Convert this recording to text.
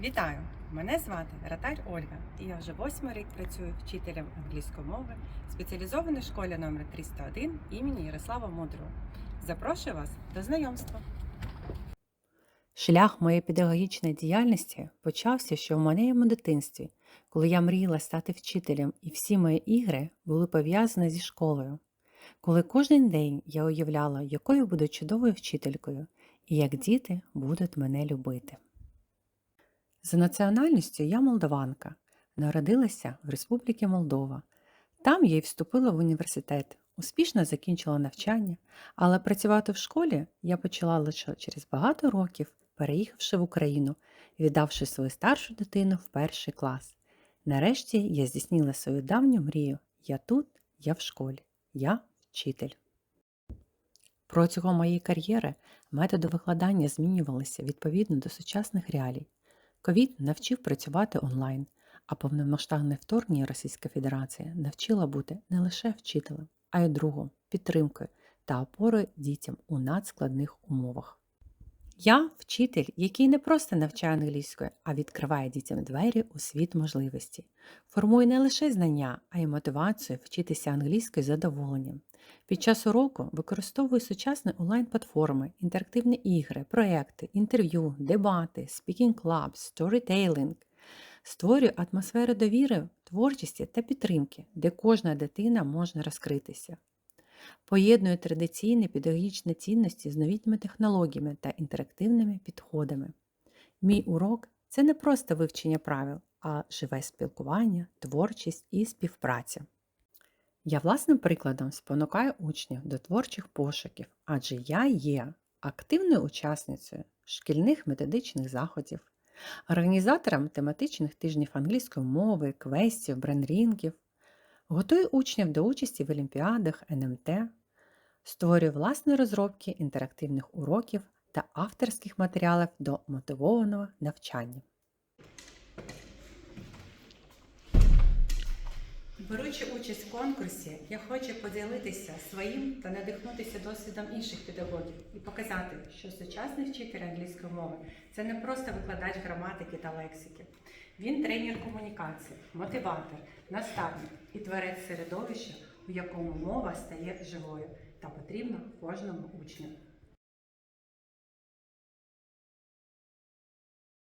Вітаю! Мене звати Ратарь Ольга, і я вже восьмий рік працюю вчителем англійської мови в спеціалізованій школі номер 301 імені Ярослава Мудрого. Запрошую вас до знайомства. Шлях моєї педагогічної діяльності почався ще в моєму дитинстві, коли я мріяла стати вчителем, і всі мої ігри були пов'язані зі школою. Коли кожен день я уявляла, якою буду чудовою вчителькою, і як діти будуть мене любити. За національністю я молдаванка, народилася в Республіці Молдова. Там я й вступила в університет, успішно закінчила навчання, але працювати в школі я почала лише через багато років, переїхавши в Україну, віддавши свою старшу дитину в перший клас. Нарешті я здійснила свою давню мрію. Я тут, я в школі, я вчитель. Протягом моєї кар'єри методи викладання змінювалися відповідно до сучасних реалій. Ковід навчив працювати онлайн, а повномасштабне вторгнення Російської Федерації навчила бути не лише вчителем, а й другом, підтримкою та опорою дітям у надскладних умовах. Я вчитель, який не просто навчає англійською, а відкриває дітям двері у світ можливості, формує не лише знання, а й мотивацію вчитися англійською задоволенням. Під час уроку використовую сучасні онлайн-платформи, інтерактивні ігри, проекти, інтерв'ю, дебати, clubs, storytelling. Створюю атмосферу довіри, творчості та підтримки, де кожна дитина може розкритися. Поєдную традиційні педагогічні цінності з новітніми технологіями та інтерактивними підходами. Мій урок це не просто вивчення правил, а живе спілкування, творчість і співпраця. Я власним прикладом спонукаю учнів до творчих пошуків, адже я є активною учасницею шкільних методичних заходів, організатором тематичних тижнів англійської мови, квестів, бренрінгів, готую учнів до участі в олімпіадах НМТ, створюю власні розробки інтерактивних уроків та авторських матеріалів до мотивованого навчання. Беручи участь в конкурсі, я хочу поділитися своїм та надихнутися досвідом інших педагогів і показати, що сучасний вчитель англійської мови це не просто викладач граматики та лексики. Він тренер комунікації, мотиватор, наставник і творець середовища, у якому мова стає живою та потрібна кожному учню.